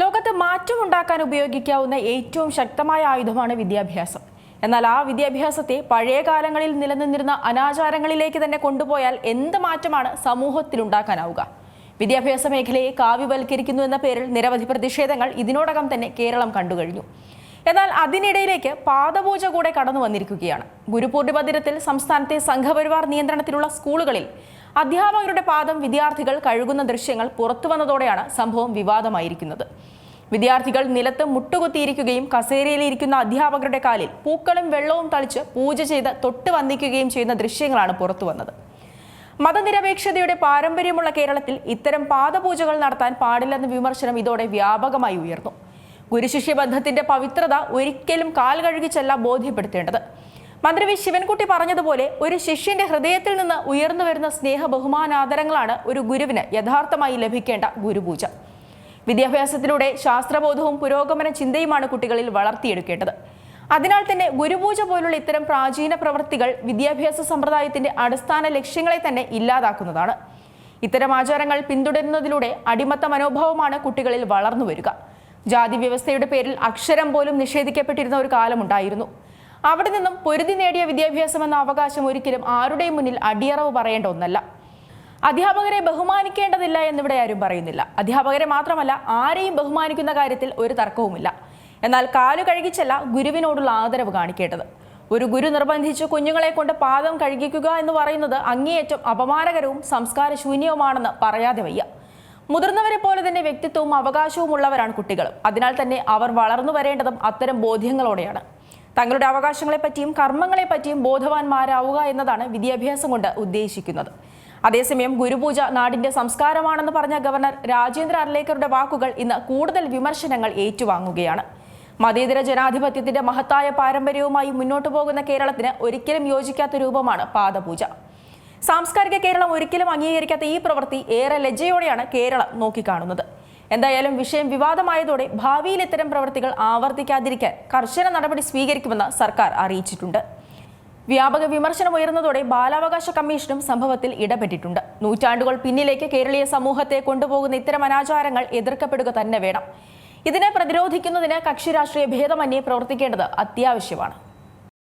ലോകത്ത് മാറ്റമുണ്ടാക്കാൻ ഉപയോഗിക്കാവുന്ന ഏറ്റവും ശക്തമായ ആയുധമാണ് വിദ്യാഭ്യാസം. എന്നാൽ ആ വിദ്യാഭ്യാസത്തെ പഴയ കാലങ്ങളിൽ നിലനിന്നിരുന്ന അനാചാരങ്ങളിലേക്ക് തന്നെ കൊണ്ടുപോയാൽ എന്ത് മാറ്റമാണ് സമൂഹത്തിൽ ഉണ്ടാക്കാനാവുക വിദ്യാഭ്യാസ മേഖലയെ കാവ്യവൽക്കരിക്കുന്നു എന്ന പേരിൽ നിരവധി പ്രതിഷേധങ്ങൾ ഇതിനോടകം തന്നെ കേരളം കണ്ടുകഴിഞ്ഞു. എന്നാൽ അതിനിടയിലേക്ക് പാദപൂജ കൂടെ കടന്നു വന്നിരിക്കുകയാണ്. ഗുരുപൂർണിമ ദിനത്തിൽ സംസ്ഥാനത്തെ സംഘപരിവാർ നിയന്ത്രണത്തിലുള്ള സ്കൂളുകളിൽ അധ്യാപകരുടെ പാദം വിദ്യാർത്ഥികൾ കഴുകുന്ന ദൃശ്യങ്ങൾ പുറത്തു വന്നതോടെയാണ് സംഭവം വിവാദമായിരിക്കുന്നത്. വിദ്യാർത്ഥികൾ നിലത്ത് മുട്ടുകുത്തിയിരിക്കുകയും കസേരയിലിരിക്കുന്ന അധ്യാപകരുടെ കാലിൽ പൂക്കളും വെള്ളവും തളിച്ച് പൂജ ചെയ്ത് തൊട്ട് വന്ദിക്കുകയും ചെയ്യുന്ന ദൃശ്യങ്ങളാണ് പുറത്തു വന്നത്. മതനിരപേക്ഷതയുടെ പാരമ്പര്യമുള്ള കേരളത്തിൽ ഇത്തരം പാദപൂജകൾ നടത്താൻ പാടില്ലെന്ന വിമർശനം ഇതോടെ വ്യാപകമായി ഉയർന്നു. ഗുരുശിഷ്യ ബന്ധത്തിന്റെ പവിത്രത ഒരിക്കലും കാൽ കഴുകിച്ചല്ല ബോധ്യപ്പെടുത്തേണ്ടത്. മന്ത്രി വി. ശിവൻകുട്ടി പറഞ്ഞതുപോലെ ഒരു ശിഷ്യന്റെ ഹൃദയത്തിൽ നിന്ന് ഉയർന്നു വരുന്ന സ്നേഹ ബഹുമാനാദരങ്ങളാണ് ഒരു ഗുരുവിന് യഥാർത്ഥമായി ലഭിക്കേണ്ട ഗുരുപൂജ. വിദ്യാഭ്യാസത്തിലൂടെ ശാസ്ത്രബോധവും പുരോഗമന ചിന്തയുമാണ് കുട്ടികളിൽ വളർത്തിയെടുക്കേണ്ടത്. അതിനാൽ തന്നെ ഗുരുപൂജ പോലുള്ള ഇത്തരം പ്രാചീന പ്രവൃത്തികൾ വിദ്യാഭ്യാസ സമ്പ്രദായത്തിന്റെ അടിസ്ഥാന ലക്ഷ്യങ്ങളെ തന്നെ ഇല്ലാതാക്കുന്നതാണ്. ഇത്തരം ആചാരങ്ങൾ പിന്തുടരുന്നതിലൂടെ അടിമത്ത മനോഭാവമാണ് കുട്ടികളിൽ വളർന്നു വരിക. ജാതി വ്യവസ്ഥയുടെ പേരിൽ അക്ഷരം പോലും നിഷേധിക്കപ്പെട്ടിരുന്ന ഒരു കാലമുണ്ടായിരുന്നു. അവിടെ നിന്നും പൊരുതി നേടിയ വിദ്യാഭ്യാസം എന്ന അവകാശം ഒരിക്കലും ആരുടെയും മുന്നിൽ അടിയറവ് പറയേണ്ട ഒന്നല്ല. അധ്യാപകരെ ബഹുമാനിക്കേണ്ടതില്ല എന്നിവിടെ ആരും പറയുന്നില്ല. അധ്യാപകരെ മാത്രമല്ല ആരെയും ബഹുമാനിക്കുന്ന കാര്യത്തിൽ ഒരു തർക്കവുമില്ല. എന്നാൽ കാലു കഴുകിച്ചല്ല ഗുരുവിനോടുള്ള ആദരവ് കാണിക്കേണ്ടത്. ഒരു ഗുരു നിർബന്ധിച്ച് കുഞ്ഞുങ്ങളെ കൊണ്ട് പാദം കഴുകിക്കുക എന്ന് പറയുന്നത് അങ്ങേയറ്റം അപമാനകരവും സംസ്കാരശൂന്യവുമാണെന്ന് പറയാതെ വയ്യ. മുതിർന്നവരെ പോലെ തന്നെ വ്യക്തിത്വവും അവകാശവും ഉള്ളവരാണ് കുട്ടികൾ. അതിനാൽ തന്നെ അവർ വളർന്നു വരേണ്ടതും അത്തരം ബോധ്യങ്ങളോടെയാണ്. തങ്ങളുടെ അവകാശങ്ങളെപ്പറ്റിയും കർമ്മങ്ങളെപ്പറ്റിയും ബോധവാന്മാരാവുക എന്നതാണ് വിദ്യാഭ്യാസം കൊണ്ട് ഉദ്ദേശിക്കുന്നത്. അതേസമയം ഗുരുപൂജ നാടിന്റെ സംസ്കാരമാണെന്ന് പറഞ്ഞ ഗവർണർ രാജേന്ദ്ര അർലേക്കറുടെ വാക്കുകൾ ഇന്ന് കൂടുതൽ വിമർശനങ്ങൾ ഏറ്റുവാങ്ങുകയാണ്. മതേതര ജനാധിപത്യത്തിന്റെ മഹത്തായ പാരമ്പര്യവുമായി മുന്നോട്ടു പോകുന്ന കേരളത്തിന് ഒരിക്കലും യോജിക്കാത്ത രൂപമാണ് പാദപൂജ. സാംസ്കാരിക കേരളം ഒരിക്കലും അംഗീകരിക്കാത്ത ഈ പ്രവൃത്തി ഏറെ ലജ്ജയോടെയാണ് കേരളം നോക്കിക്കാണുന്നത്. എന്തായാലും വിഷയം വിവാദമായതോടെ ഭാവിയിൽ ഇത്തരം പ്രവൃത്തികൾ ആവർത്തിക്കാതിരിക്കാൻ കർശന നടപടി സ്വീകരിക്കുമെന്ന് സർക്കാർ അറിയിച്ചിട്ടുണ്ട്. വ്യാപക വിമർശനം ഉയർന്നതോടെ ബാലാവകാശ കമ്മീഷനും സംഭവത്തിൽ ഇടപെട്ടിട്ടുണ്ട്. നൂറ്റാണ്ടുകൾ പിന്നിലേക്ക് കേരളീയ സമൂഹത്തെ കൊണ്ടുപോകുന്ന ഇത്തരം അനാചാരങ്ങൾ എതിർക്കപ്പെടുക തന്നെ വേണം. ഇതിനെ പ്രതിരോധിക്കുന്നതിന് കക്ഷിരാഷ്ട്രീയ ഭേദമന്യേ പ്രവർത്തിക്കേണ്ടത് അത്യാവശ്യമാണ്.